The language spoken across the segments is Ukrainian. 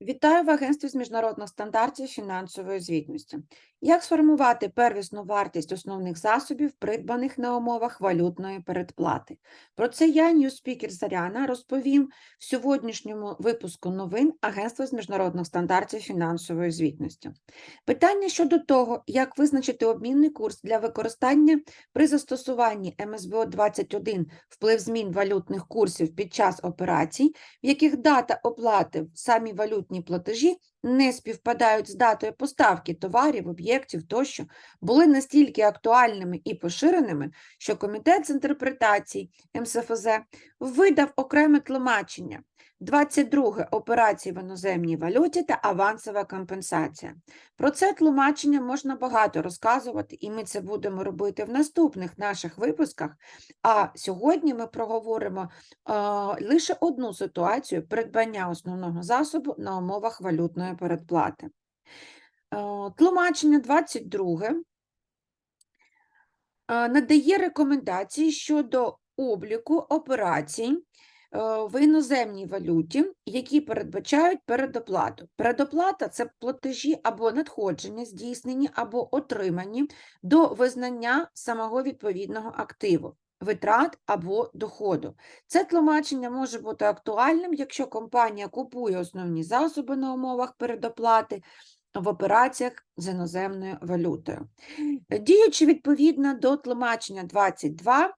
Вітаю в агентстві з міжнародних стандартів фінансової звітності. Як сформувати первісну вартість основних засобів, придбаних на умовах валютної передплати? Про це я, ньюспікер Заряна, розповім в сьогоднішньому випуску новин Агентства з міжнародних стандартів фінансової звітності. Питання щодо того, як визначити обмінний курс для використання при застосуванні МСБО 21 вплив змін валютних курсів під час операцій, в яких дата оплати самі валютні платежі не співпадають з датою поставки товарів, об'єктів тощо, були настільки актуальними і поширеними, що Комітет з інтерпретацій МСФЗ видав окреме тлумачення 22 операції в іноземній валюті та авансова компенсація. Про це тлумачення можна багато розказувати, і ми це будемо робити в наступних наших випусках. А сьогодні ми проговоримо е, лише одну ситуацію придбання основного засобу на умовах валютної передплати. Е, Тлумачення 22 е, надає рекомендації щодо обліку операцій в іноземній валюті, які передбачають передоплату. Передоплата це платежі або надходження, здійснені або отримані до визнання самого відповідного активу. Витрат або доходу. Це тлумачення може бути актуальним, якщо компанія купує основні засоби на умовах передоплати в операціях з іноземною валютою. Діючи відповідно до тлумачення 22, е,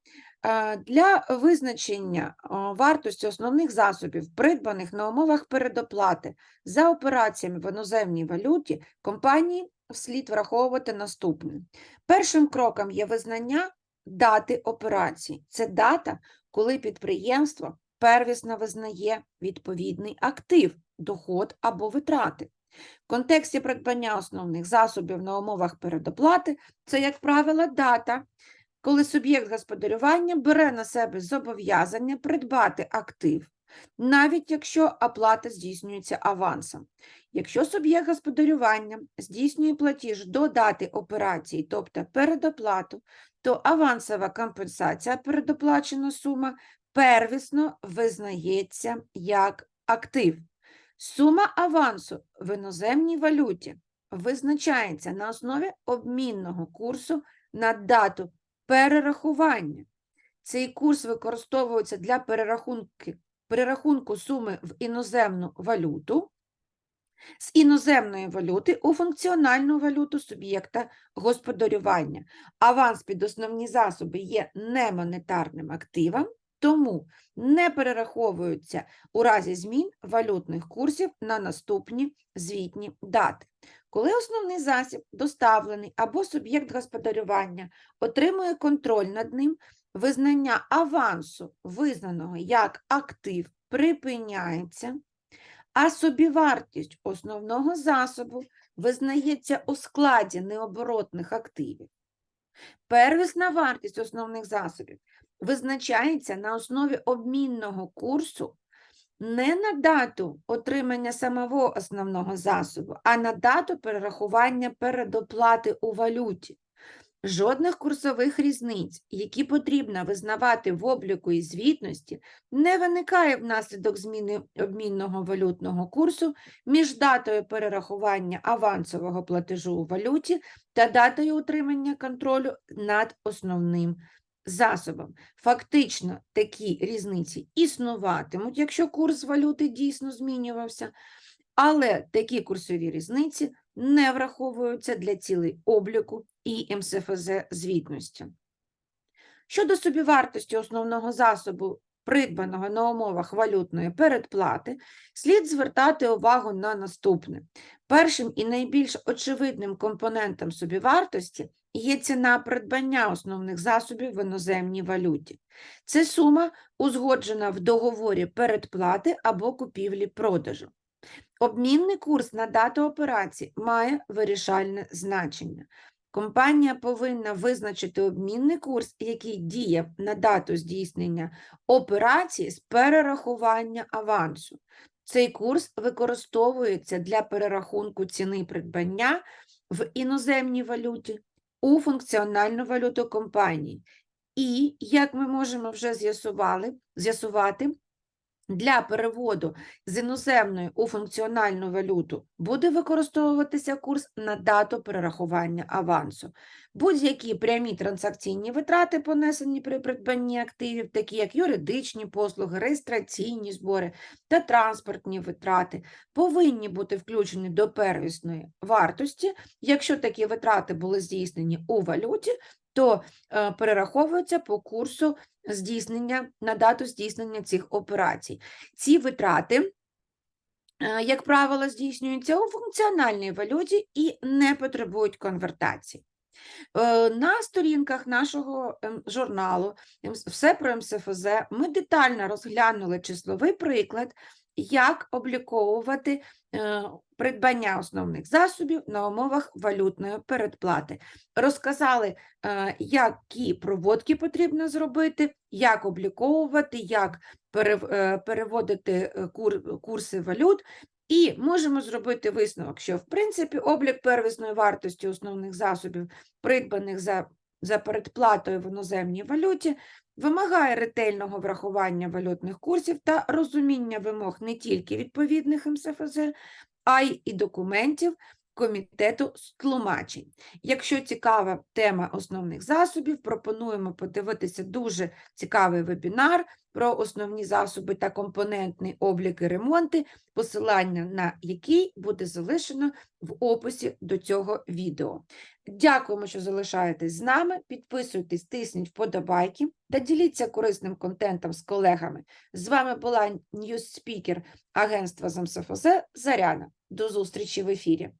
для визначення е, вартості основних засобів, придбаних на умовах передоплати за операціями в іноземній валюті, компанії слід враховувати наступне. Першим кроком є визнання дати операції. Це дата, коли підприємство первісно визнає відповідний актив, доход або витрати. В контексті придбання основних засобів на умовах передоплати це, як правило, дата, коли суб'єкт господарювання бере на себе зобов'язання придбати актив, навіть якщо оплата здійснюється авансом. Якщо суб'єкт господарювання здійснює платіж до дати операції, тобто передоплату, то авансова компенсація передоплачена сума первісно визнається як актив. Сума авансу в іноземній валюті визначається на основі обмінного курсу на дату перерахування. Цей курс використовується для перерахунки, перерахунку суми в іноземну валюту з іноземної валюти у функціональну валюту суб'єкта господарювання. Аванс під основні засоби є немонетарним активом, тому не перераховуються у разі змін валютних курсів на наступні звітні дати. Коли основний засіб доставлений або суб'єкт господарювання отримує контроль над ним, визнання авансу, визнаного як актив, припиняється, а собівартість основного засобу визнається у складі необоротних активів. Первісна вартість основних засобів визначається на основі обмінного курсу не на дату отримання самого основного засобу, а на дату перерахування передоплати у валюті. Жодних курсових різниць, які потрібно визнавати в обліку і звітності, не виникає внаслідок зміни обмінного валютного курсу між датою перерахування авансового платежу у валюті та датою утримання контролю над основним засобом. Фактично, такі різниці існуватимуть, якщо курс валюти дійсно змінювався, але такі курсові різниці не враховуються для цілей обліку і МСФЗ звітності. Щодо собівартості основного засобу, придбаного на умовах валютної передплати, слід звертати увагу на наступне. Першим і найбільш очевидним компонентом собівартості є ціна придбання основних засобів в іноземній валюті. Це сума, узгоджена в договорі передплати або купівлі-продажу. Обмінний курс на дату операції має вирішальне значення. Компанія повинна визначити обмінний курс, який діє на дату здійснення операції з перерахування авансу. Цей курс використовується для перерахунку ціни придбання в іноземній валюті у функціональну валюту компанії. І, як ми можемо вже з'ясувати, для переводу з іноземної у функціональну валюту буде використовуватися курс на дату перерахування авансу. Будь-які прямі транзакційні витрати, понесені при придбанні активів, такі як юридичні послуги, реєстраційні збори та транспортні витрати, повинні бути включені до первісної вартості. Якщо такі витрати були здійснені у валюті, то е, перераховуються по курсу здійснення на дату здійснення цих операцій. Ці витрати, е, як правило, здійснюються у функціональній валюті і не потребують конвертації. Е, На сторінках нашого ем, журналу Все про МСФЗ ми детально розглянули числовий приклад, як обліковувати е, придбання основних засобів на умовах валютної передплати. Розказали, е, які проводки потрібно зробити, як обліковувати, як е, переводити курси валют. І можемо зробити висновок, що в принципі облік первісної вартості основних засобів, придбаних за, за передплатою в іноземній валюті, вимагає ретельного врахування валютних курсів та розуміння вимог не тільки відповідних МСФЗ, а й і документів комітету з тлумачень. Якщо цікава тема основних засобів, пропонуємо подивитися дуже цікавий вебінар про основні засоби та компонентний облік і ремонти, посилання на який буде залишено в описі до цього відео. Дякуємо, що залишаєтесь з нами. Підписуйтесь, тисніть вподобайки та діліться корисним контентом з колегами. З вами була ньюс-спікер агентства з Заряна. До зустрічі в ефірі.